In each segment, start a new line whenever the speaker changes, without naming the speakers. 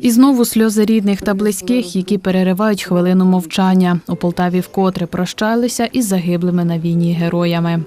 І знову сльози рідних та близьких, які переривають хвилину мовчання. У Полтаві вкотре прощалися із загиблими на війні героями.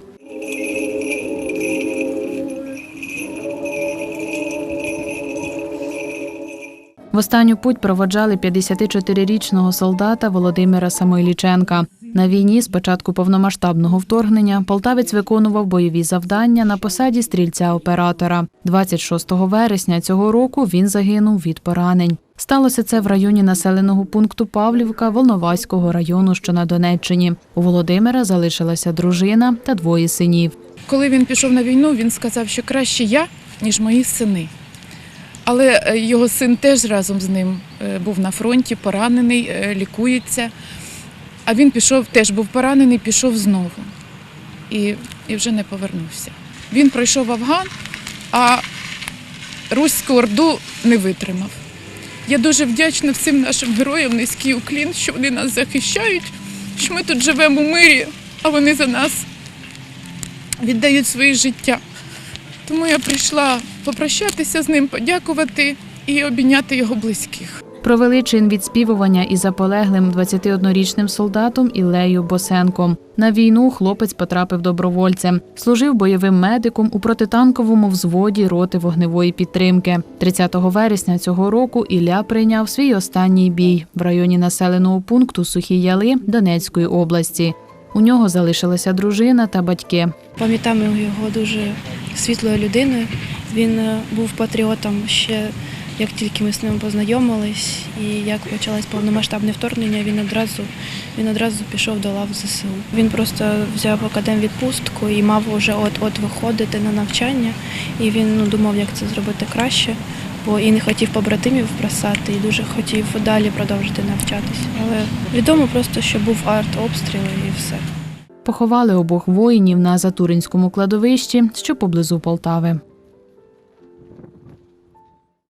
В останню путь проводжали 54-річного солдата Володимира Самойліченка. На війні з початку повномасштабного вторгнення полтавець виконував бойові завдання на посаді стрільця-оператора. 26 вересня цього року він загинув від поранень. Сталося це в районі населеного пункту Павлівка Волноваського району, що на Донеччині. У Володимира залишилася дружина та двоє синів.
Коли він пішов на війну, він сказав, що краще я, ніж мої сини. Але е, його син теж разом з ним е, був на фронті, поранений, е, лікується. А він пішов, теж був поранений, пішов знову і, і вже не повернувся. Він пройшов Афган, а Руську Орду не витримав. Я дуже вдячна всім нашим героям, низький уклін, що вони нас захищають, що ми тут живемо у мирі, а вони за нас віддають своє життя. Тому я прийшла попрощатися з ним, подякувати і обійняти його близьких.
Провели чин відспівування із заполеглим 21-річним солдатом Іллею Босенком. На війну хлопець потрапив добровольцем, служив бойовим медиком у протитанковому взводі роти вогневої підтримки. 30 вересня цього року Ілля прийняв свій останній бій в районі населеного пункту Сухі Яли Донецької області. У нього залишилася дружина та батьки.
Пам'ятаємо його дуже світлою людиною. Він е, був патріотом ще як тільки ми з ним познайомились, і як почалось повномасштабне вторгнення, він одразу він одразу пішов до лав ЗСУ. Він просто взяв академвідпустку і мав вже от-от виходити на навчання. І він ну, думав, як це зробити краще, бо і не хотів побратимів бросати, і дуже хотів далі продовжити навчатися. Але відомо просто, що був арт-обстріл і все.
Поховали обох воїнів на Затуринському кладовищі, що поблизу Полтави.